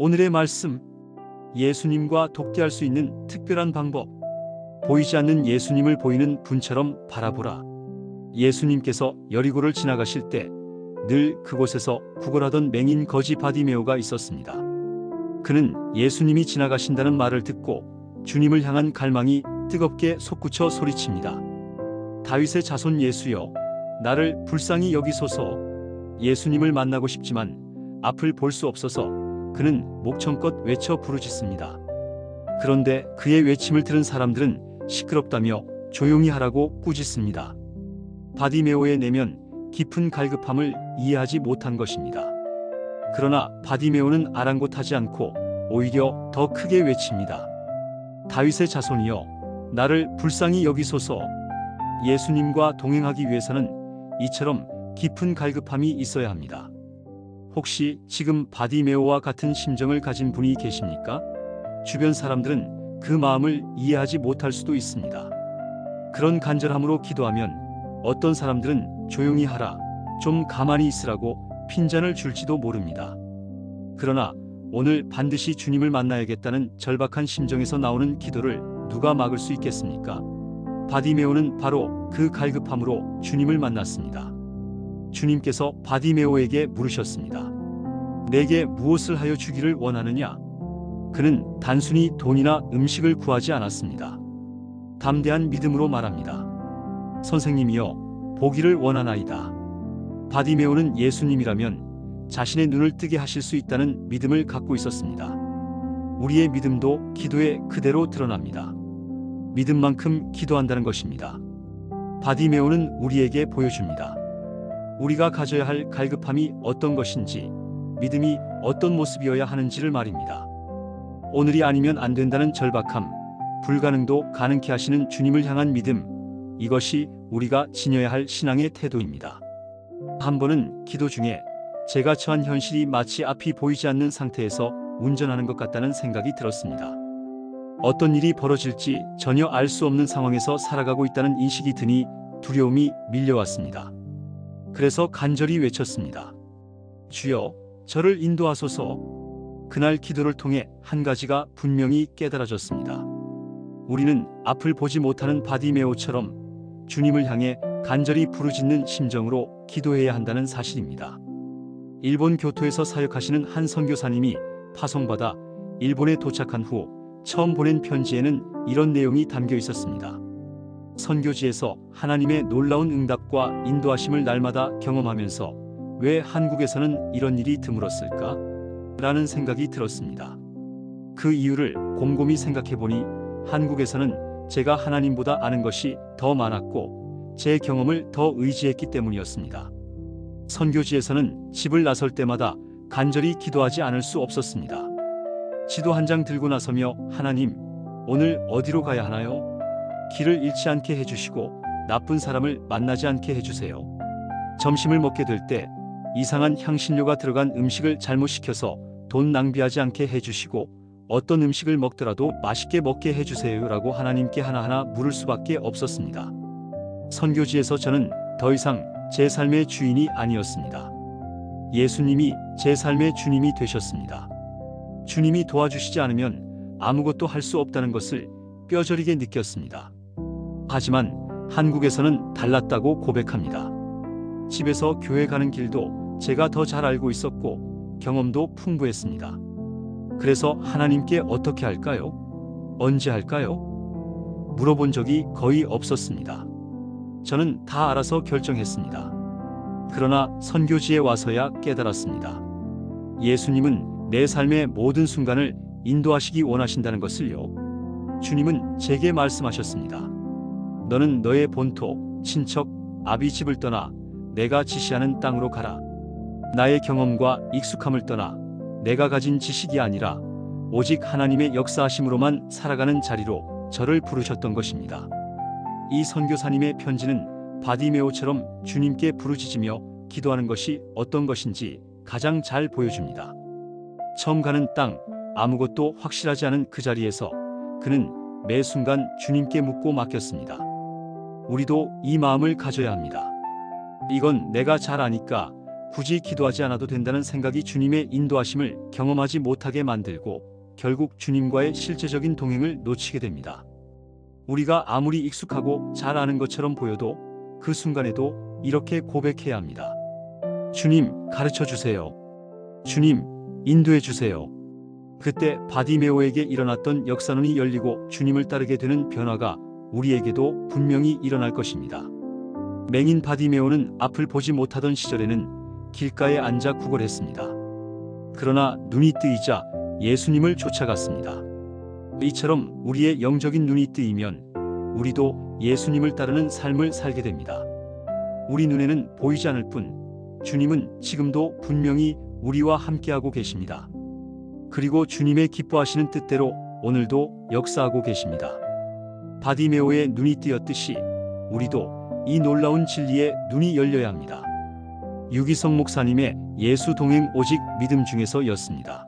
오늘의 말씀 예수님과 독대할 수 있는 특별한 방법 보이지 않는 예수님을 보이는 분처럼 바라보라. 예수님께서 여리고를 지나가실 때 늘 그곳에서 구걸하던 맹인 거지 바디메오가 있었습니다. 그는 예수님이 지나가신다는 말을 듣고 주님을 향한 갈망이 뜨겁게 솟구쳐 소리칩니다. 다윗의 자손 예수여, 나를 불쌍히 여기소서. 예수님을 만나고 싶지만 앞을 볼 수 없어서 그는 목청껏 외쳐 부르짖습니다. 그런데 그의 외침을 들은 사람들은 시끄럽다며 조용히 하라고 꾸짖습니다. 바디메오의 내면 깊은 갈급함을 이해하지 못한 것입니다. 그러나 바디메오는 아랑곳하지 않고 오히려 더 크게 외칩니다. 다윗의 자손이여, 나를 불쌍히 여기소서. 예수님과 동행하기 위해서는 이처럼 깊은 갈급함이 있어야 합니다. 혹시 지금 바디메오와 같은 심정을 가진 분이 계십니까? 주변 사람들은 그 마음을 이해하지 못할 수도 있습니다. 그런 간절함으로 기도하면 어떤 사람들은 조용히 하라, 좀 가만히 있으라고 핀잔을 줄지도 모릅니다. 그러나 오늘 반드시 주님을 만나야겠다는 절박한 심정에서 나오는 기도를 누가 막을 수 있겠습니까? 바디메오는 바로 그 갈급함으로 주님을 만났습니다. 주님께서 바디메오에게 물으셨습니다. 내게 무엇을 하여 주기를 원하느냐? 그는 단순히 돈이나 음식을 구하지 않았습니다. 담대한 믿음으로 말합니다. 선생님이여, 보기를 원하나이다. 바디메오는 예수님이라면 자신의 눈을 뜨게 하실 수 있다는 믿음을 갖고 있었습니다. 우리의 믿음도 기도에 그대로 드러납니다. 믿음만큼 기도한다는 것입니다. 바디메오는 우리에게 보여줍니다. 우리가 가져야 할 갈급함이 어떤 것인지, 믿음이 어떤 모습이어야 하는지를 말입니다. 오늘이 아니면 안 된다는 절박함, 불가능도 가능케 하시는 주님을 향한 믿음, 이것이 우리가 지녀야 할 신앙의 태도입니다. 한 번은 기도 중에 제가 처한 현실이 마치 앞이 보이지 않는 상태에서 운전하는 것 같다는 생각이 들었습니다. 어떤 일이 벌어질지 전혀 알 수 없는 상황에서 살아가고 있다는 인식이 드니 두려움이 밀려왔습니다. 그래서 간절히 외쳤습니다. 주여, 저를 인도하소서. 그날 기도를 통해 한 가지가 분명히 깨달아졌습니다. 우리는 앞을 보지 못하는 바디메오처럼 주님을 향해 간절히 부르짖는 심정으로 기도해야 한다는 사실입니다. 일본 교토에서 사역하시는 한 선교사님이 파송받아 일본에 도착한 후 처음 보낸 편지에는 이런 내용이 담겨 있었습니다. 선교지에서 하나님의 놀라운 응답과 인도하심을 날마다 경험하면서 왜 한국에서는 이런 일이 드물었을까? 라는 생각이 들었습니다. 그 이유를 곰곰이 생각해 보니 한국에서는 제가 하나님보다 아는 것이 더 많았고 제 경험을 더 의지했기 때문이었습니다. 선교지에서는 집을 나설 때마다 간절히 기도하지 않을 수 없었습니다. 지도 한 장 들고 나서며 하나님, 오늘 어디로 가야 하나요? 길을 잃지 않게 해주시고 나쁜 사람을 만나지 않게 해주세요. 점심을 먹게 될 때 이상한 향신료가 들어간 음식을 잘못 시켜서 돈 낭비하지 않게 해주시고 어떤 음식을 먹더라도 맛있게 먹게 해주세요라고 하나님께 하나하나 물을 수밖에 없었습니다. 선교지에서 저는 더 이상 제 삶의 주인이 아니었습니다. 예수님이 제 삶의 주님이 되셨습니다. 주님이 도와주시지 않으면 아무것도 할 수 없다는 것을 뼈저리게 느꼈습니다. 하지만 한국에서는 달랐다고 고백합니다. 집에서 교회 가는 길도 제가 더 잘 알고 있었고 경험도 풍부했습니다. 그래서 하나님께 어떻게 할까요? 언제 할까요? 물어본 적이 거의 없었습니다. 저는 다 알아서 결정했습니다. 그러나 선교지에 와서야 깨달았습니다. 예수님은 내 삶의 모든 순간을 인도하시기 원하신다는 것을요. 주님은 제게 말씀하셨습니다. 너는 너의 본토, 친척, 아비 집을 떠나 내가 지시하는 땅으로 가라. 나의 경험과 익숙함을 떠나 내가 가진 지식이 아니라 오직 하나님의 역사하심으로만 살아가는 자리로 저를 부르셨던 것입니다. 이 선교사님의 편지는 바디메오처럼 주님께 부르짖으며 기도하는 것이 어떤 것인지 가장 잘 보여줍니다. 처음 가는 땅, 아무것도 확실하지 않은 그 자리에서 그는 매 순간 주님께 묻고 맡겼습니다. 우리도 이 마음을 가져야 합니다. 이건 내가 잘 아니까 굳이 기도하지 않아도 된다는 생각이 주님의 인도하심을 경험하지 못하게 만들고 결국 주님과의 실제적인 동행을 놓치게 됩니다. 우리가 아무리 익숙하고 잘 아는 것처럼 보여도 그 순간에도 이렇게 고백해야 합니다. 주님, 가르쳐 주세요. 주님, 인도해 주세요. 그때 바디메오에게 일어났던 역사론이 열리고 주님을 따르게 되는 변화가 우리에게도 분명히 일어날 것입니다. 맹인 바디메오는 앞을 보지 못하던 시절에는 길가에 앉아 구걸했습니다. 그러나 눈이 뜨이자 예수님을 쫓아갔습니다. 이처럼 우리의 영적인 눈이 뜨이면 우리도 예수님을 따르는 삶을 살게 됩니다. 우리 눈에는 보이지 않을 뿐 주님은 지금도 분명히 우리와 함께하고 계십니다. 그리고 주님의 기뻐하시는 뜻대로 오늘도 역사하고 계십니다. 바디메오의 눈이 뜨였듯이 우리도 이 놀라운 진리에 눈이 열려야 합니다. 유기성 목사님의 예수 동행 오직 믿음 중에서였습니다.